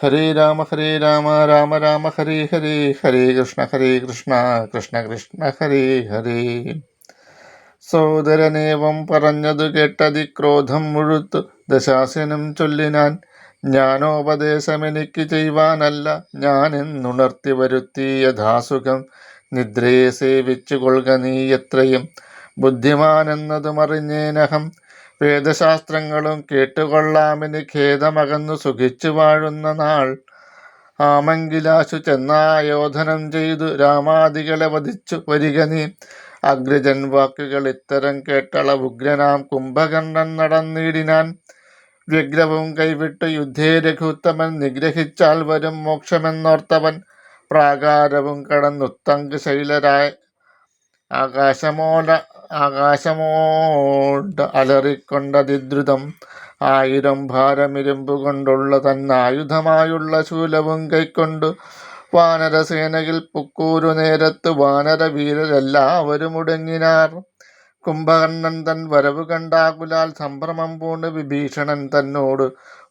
ഹരേ രാമ ഹരേ രാമ രാമ രാമ ഹരേ ഹരേ ഹരേ കൃഷ്ണ ഹരേ കൃഷ്ണ കൃഷ്ണ കൃഷ്ണ ഹരേ ഹരേ. സോദരനേവം പറഞ്ഞതു കേട്ടതി ക്രോധം മുഴുത്തു ദശാസനം ചൊല്ലിനാൻ ജ്ഞാനോപദേശമെനിക്ക് ചെയ്യുവാനല്ല. ഞാൻ എന്നുണർത്തി വരുത്തി യഥാസുഖം നിദ്രയെ സേവിച്ചു കൊള്ളുക നീ എത്രയും ബുദ്ധിമാനെന്നതുമറിഞ്ഞേനഹം വേദശാസ്ത്രങ്ങളും കേട്ടുകൊള്ളാമിന് ഖേദമകന്നു സുഖിച്ചു വാഴുന്ന നാൾ. ആമങ്കിലാശു ചെന്നായോധനം ചെയ്തു രാമാദികളെ വധിച്ചു. വരിക നീ. അഗ്രജൻ വാക്കുകൾ ഇത്തരം കേട്ടള ഉഗ്രനാം കുംഭകർണൻ നടന്നിടിനാൻ. വ്യഗ്രവും കൈവിട്ട് യുദ്ധേ രഘുത്തമൻ നിഗ്രഹിച്ചാൽ വരും മോക്ഷമെന്നോർത്തവൻ. പ്രാകാരവും കടന്നുത്തങ്ക് ശൈലരായ ആകാശമോല ആകാശമോട് അലറിക്കൊണ്ടതിദ്രുതം. ആയിരം ഭാരമിരുമ്പു കൊണ്ടുള്ള തന്നായുധമായുള്ള ശൂലവും കൈക്കൊണ്ടു വാനരസേനയിൽ പുക്കൂരു നേരത്ത് വാനരവീരരെല്ലാവരും മുടങ്ങിനാർ. കുംഭകർണൻ തൻ വരവ് കണ്ടാകുലാൽ സംഭ്രമം പൂണ്ട് വിഭീഷണൻ തന്നോട്.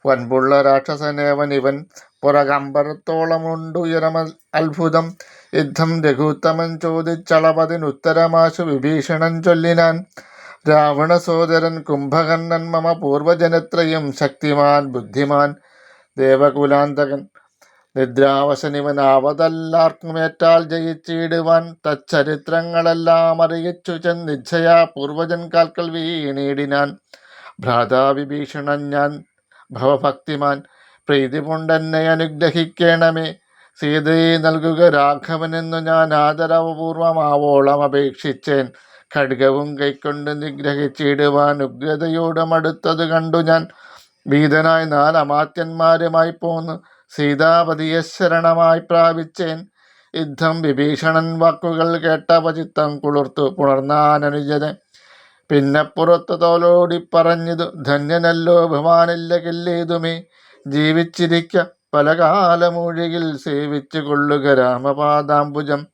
വൻപുള്ള രാക്ഷസനേവൻ ഇവൻ പുറകമ്പരത്തോളമുണ്ടുയരമ അത്ഭുതം. യുദ്ധം രഘുത്തമൻ ചോദിച്ചളവതിനുത്തരമാശു വിഭീഷണൻ ചൊല്ലിനാൻ. രാവണ സോദരൻ കുംഭകർണൻ മമ പൂർവജനത്രയും ശക്തിമാൻ ബുദ്ധിമാൻ ദേവകുലാന്തകൻ. നിദ്രാവശനിവനാവതല്ലാർക്കുമേറ്റാൽ ജയിച്ചിടുവാൻ തച്ചരിത്രങ്ങളെല്ലാം അറിയിച്ചു ചെന്നിച്ഛയാ പൂർവജൻ കാൽക്കൽ വീണീടിനാൻ. ഭ്രാതാവിഭീഷണൻ ഞാൻ ഭവഭക്തിമാൻ. പ്രീതി കൊണ്ടെന്നെ അനുഗ്രഹിക്കണമേ. സീതയെ നൽകുക രാഘവനെന്നു ഞാൻ ആദരവപൂർവമാവോളം അപേക്ഷിച്ചേൻ. ഖഡ്ഗവും കൈക്കൊണ്ട് നിഗ്രഹിച്ചിടുവാൻ ഉഗ്രതയോടും അടുത്തത് കണ്ടു ഞാൻ. ഭീതനായി നാലമാത്യന്മാരുമായി പോന്ന്. സീതാപതിയെ ശരണമായി പ്രാപിച്ചേൻ. യുദ്ധം വിഭീഷണൻ വാക്കുകൾ കേട്ട പചിത്തം കുളിർത്തു പുണർന്നാനനുജന്. പിന്നെ പുറത്തു തോലോടി പറഞ്ഞതു ധന്യനല്ലോ ബഹുമാനില്ല കില്ലേതുമേ. ജീവിച്ചിരിക്ക പല കാലമൂഴിയിൽ സേവിച്ചു കൊള്ളുക രാമപാദാംബുജം.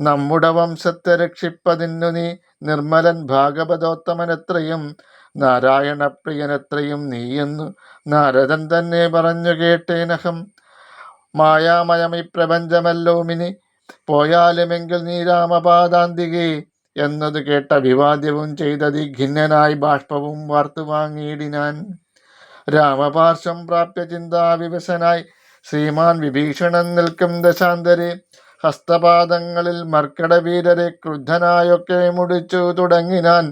നമ്മുടെ വംശത്തെ രക്ഷിപ്പതിന്നു നീ നിർമ്മലൻ ഭാഗവതോത്തമനെത്രയും നാരായണപ്രിയനെത്രയും നീയെന്നു നാരദൻ തന്നെ പറഞ്ഞു കേട്ടേനഹം. മായാമയമി പ്രപഞ്ചമല്ലോ മിനി പോയാലുമെങ്കിൽ നീ രാമപാദാന്തികേ എന്നത് കേട്ട വിവാദ്യവും ചെയ്തതി ഖിന്നനായി ബാഷ്പവും വാർത്തു വാങ്ങിയിടിനാൻ രാമപാർശ്വം പ്രാപ്യ ചിന്താവിവശനായി ശ്രീമാൻ വിഭീഷണൻ നിൽക്കും ദശാന്തരെ. ഹസ്തപാദങ്ങളിൽ മർക്കടവീരരെ ക്രുദ്ധനായൊക്കെ മുടിച്ചു തുടങ്ങിനാൻ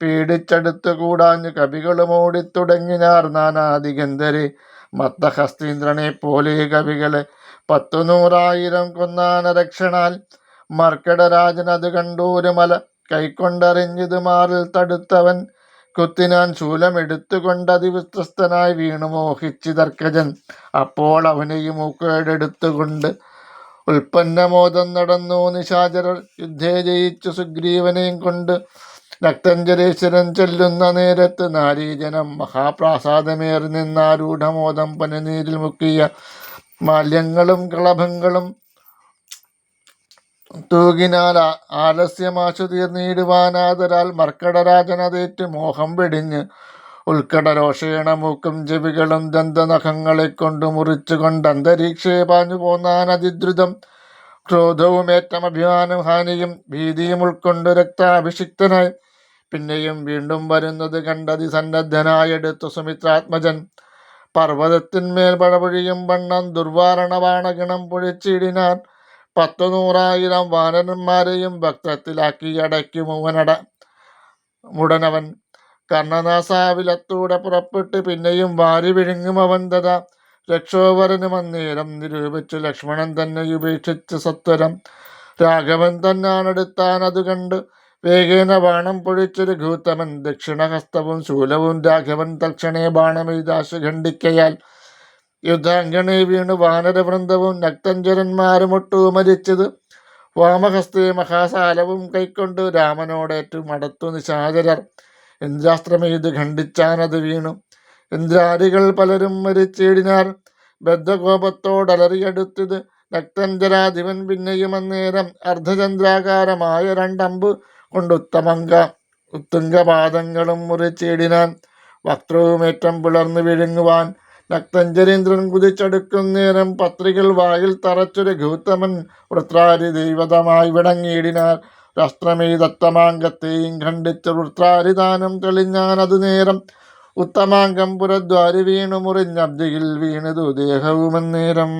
പീഡിച്ചടുത്തു കൂടാഞ്ഞു കവികളും ഓടിത്തുടങ്ങിനാർ നാനാദിഗന്ധരെ മത്തഹസ്തീന്ദ്രനെ പോലെ കവികളെ പത്തു നൂറായിരം കൊന്നാനരക്ഷണാൽ മർക്കടരാജൻ അത് കണ്ടൂരുമല കൈക്കൊണ്ടറിഞ്ഞിത് മാറിൽ തടുത്തവൻ കുത്തിനാൻ ശൂലമെടുത്തുകൊണ്ടതിവിസ്ത്രസ്തനായി വീണു മോഹിച്ചിതർക്കജൻ അപ്പോൾ അവനെയും മൂക്കേടെടുത്തുകൊണ്ട് ഉൽപ്പന്നമോദം നടന്നു. നിശാചരർ യുദ്ധേ ജയിച്ചു. സുഗ്രീവനെയും കൊണ്ട് രക്തഞ്ചരേശ്വരൻ ചെല്ലുന്ന നേരത്ത് നാരീജനം മഹാപ്രാസാദമേറി നിന്നാരൂഢമോദം പനിനീരിൽ മുക്കിയ മാല്യങ്ങളും കളഭങ്ങളും തൂകിനാൽ ആലസ്യമാശു തീർന്നിടുവാനാദരാൽ മർക്കടരാജനതേറ്റ് മോഹം വെടിഞ്ഞ്. ഉൾക്കടരോഷേണ മൂക്കും ചെവികളും ദന്തനഖങ്ങളെ കൊണ്ട് മുറിച്ചുകൊണ്ട് അന്തരീക്ഷേ പാഞ്ഞു പോന്നാൻ അതിദ്രുതം. ക്രോധവും ഏറ്റം അഭിമാനം ഹാനിയും ഭീതിയും ഉൾക്കൊണ്ട് രക്താഭിഷിക്തനായി. പിന്നെയും വീണ്ടും വരുന്നത് കണ്ടതി സന്നദ്ധനായെടുത്തു സുമിത്രാത്മജൻ പർവതത്തിന്മേൽ പഴപൊഴിയും വണ്ണം ദുർവാരണ വാണകിണം പൊഴിച്ചിടിനാൻ പത്തു നൂറായിരം വാനരന്മാരെയും ഭക്തത്തിലാക്കി അടക്കി മൂവനട. മുടനവൻ കർണനാസാവിലത്തൂടെ പുറപ്പെട്ട് പിന്നെയും വാരി വിഴുങ്ങും അവൻ തഥ രക്ഷോവരനും അന്നേരം നിരൂപിച്ചു ലക്ഷ്മണൻ തന്നെ ഉപേക്ഷിച്ച് സത്വരം. രാഘവൻ തന്നാണെടുത്താൻ അത് കണ്ട് വേഗേന ബാണം പൊഴിച്ചൊരു ഗൂത്തമൻ ദക്ഷിണഹസ്തവും ശൂലവും രാഘവൻ തൽക്ഷണേ ബാണമെയ്താശു ഖണ്ഡിക്കയാൽ യുദ്ധാംഗണേ വീണു വാനരവൃന്ദവും നക്തഞ്ജരന്മാരുമൊട്ടു മരിച്ചത്. വാമഹസ്തേ മഹാസാലവും കൈക്കൊണ്ട് രാമനോടേറ്റു മടത്തു നിശാചരർ. ഇന്ദ്രാസ്ത്രമെയ്ത് ഖണ്ഡിച്ചാനത് വീണു. ഇന്ദ്രാദികൾ പലരും മരിച്ചിടിനാർ. ബദ്ധകോപത്തോടലറിയെടുത്തത് രക്തഞ്ചരാധിപൻ പിന്നെയും അന്നേരം അർദ്ധചന്ദ്രാകാരമായ രണ്ടമ്പ് കൊണ്ട് ഉത്തമങ്ക ഉത്തുംഗപാദങ്ങളും മുറിച്ചിടിനാൻ. വക്രവുമേറ്റം പിളർന്നു വിഴുങ്ങുവാൻ രക്തഞ്ചരീന്ദ്രൻ കുതിച്ചടുക്കും നേരം പത്രികൾ വായിൽ തറച്ചൊരു ഗൗതമൻ വൃത്രാരി ദൈവതമായി വിടങ്ങിയിടിനാൽ രാഷ്ട്രമേ ദത്തമാങ്കത്തെയും ഖണ്ഡിച്ച് വൃത്രാരിദാനം തെളിഞ്ഞാൻ അതു നേരം ഉത്തമാങ്കം പുരദ്വാരി വീണു മുറിഞ്ഞബ്ദിയിൽ വീണതു ദേഹവുമന്നേരം.